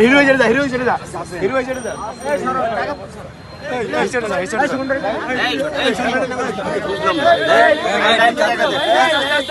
Hero হয়ে যা hero হয়ে যা হিরো হয়ে যা এই যা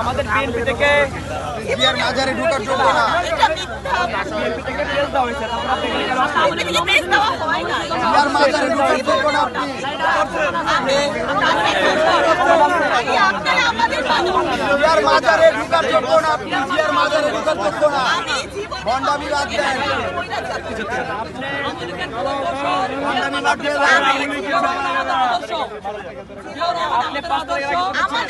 আমাদের বিএনপি থেকে বিয়ার মাঝারে ঢোকার যোগ্য না। এটা মিথ্যা। বিএনপি থেকে প্রেস দেওয়া হয়েছে হয় বিয়ার মাঝারে ঢোকার যোগ্য না আপনি। আপনারা আমাদের মানুষ বিয়ার মাঝারে ঢোকার যোগ্য না আপনি। বিয়ার মাঝারে ঢোকার যোগ্য না। আমি জীবনে ভণ্ডামি বাদ দেন। ভণ্ডামি বাদ দেন। আপনি পাঁচ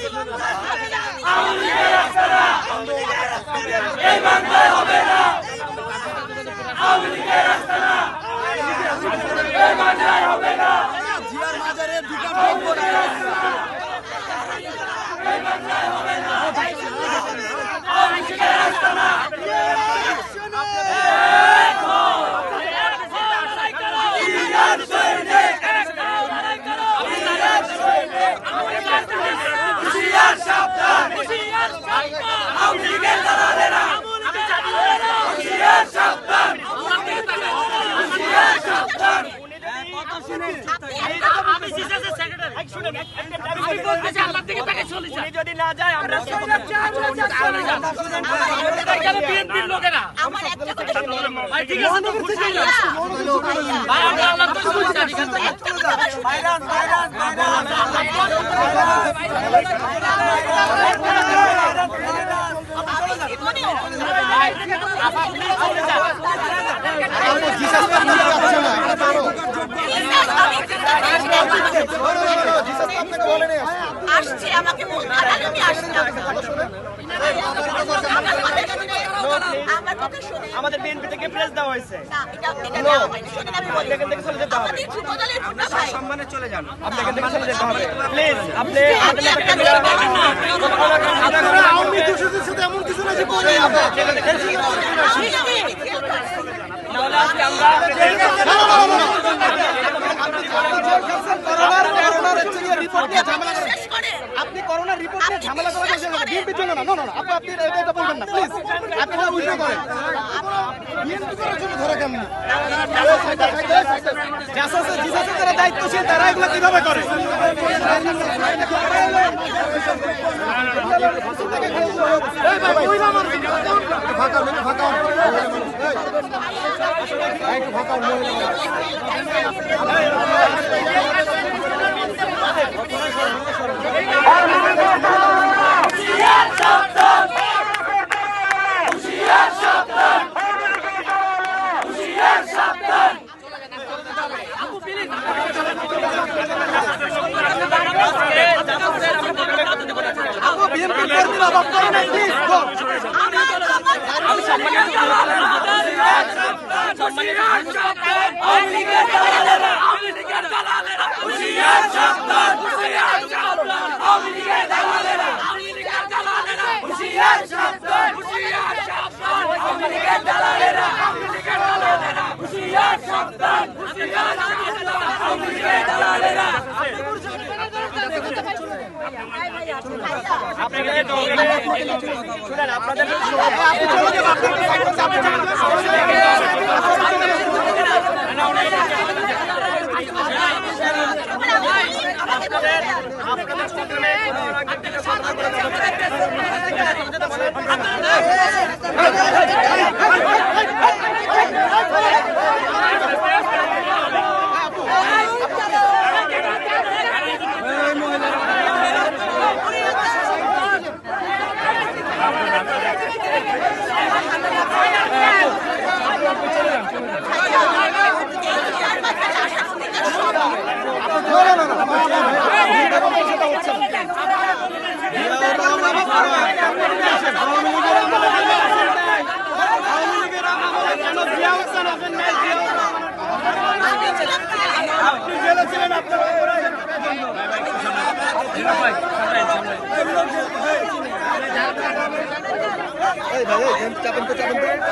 সবার শোনো, আপনি সম্মান করে জানেন আওয়ামী লীগের রাস্তা না জিয়ার মাঝারে ঢোকার যোগ্য না উনি যদি না যায় আমরা আমার একটা কথা শুনুন। আসছে আমাকে আমি আমাদের বিএনপি থেকে প্রেস দেওয়া হয়েছে এখান থেকে চলে যেতে হবে সম্মানে চলে যান আপনি এখান থেকে চলে যেতে হবে প্লিজ আপনি এমন কিছু না যে আমরা করেন। আপনি করোনার রিপোর্ট নিয়ে ঝামেলা করা বিশ্বাস বিএনপির জন্য না না না আপনি আপনি এটা এটা বলবেন না প্লিজ আপনি এটা উল্টো করেন বিএনপি করার জন্য ধরে কেমনি দায়িত্বশীল তারা এগুলো কীভাবে করে। ফাঁকা ফাঁকা ফাঁকা বিএনপি কর্মীরা অভাব করে নাই প্লিজ গো শুনেন আপনাদের চাপেন তো চাপেন তো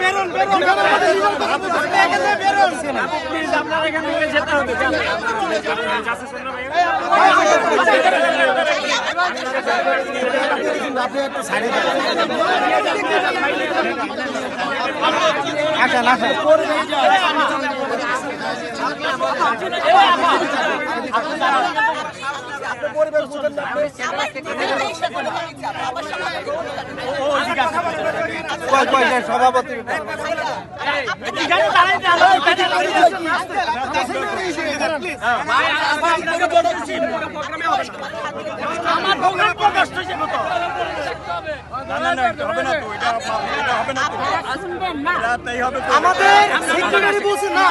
বেরোন বেরোন আপনারা এখান থেকে যেতে হবে আপনি একটু সাইডে আসেন আসেন যে সভাপতি আমার প্রোগ্রাম প্রকাশ হয়েছে মতো আমাদের সেক্রেটারি বলছে না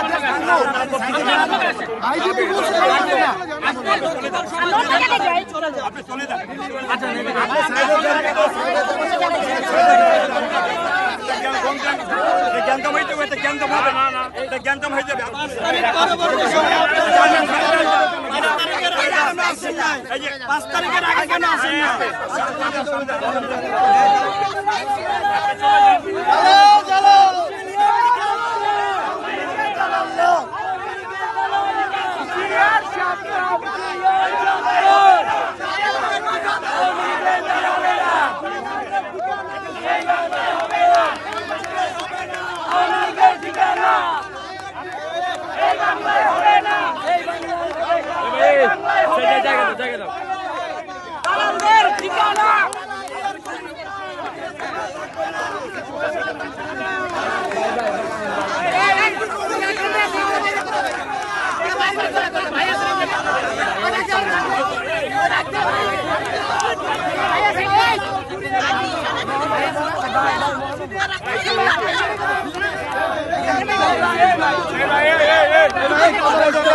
আইজিপি বলছে না জ্ঞানতম না এটা জ্ঞানতম হয়ে যাবে এই যে পাঁচ তারিখের আগে কেন আসেন না?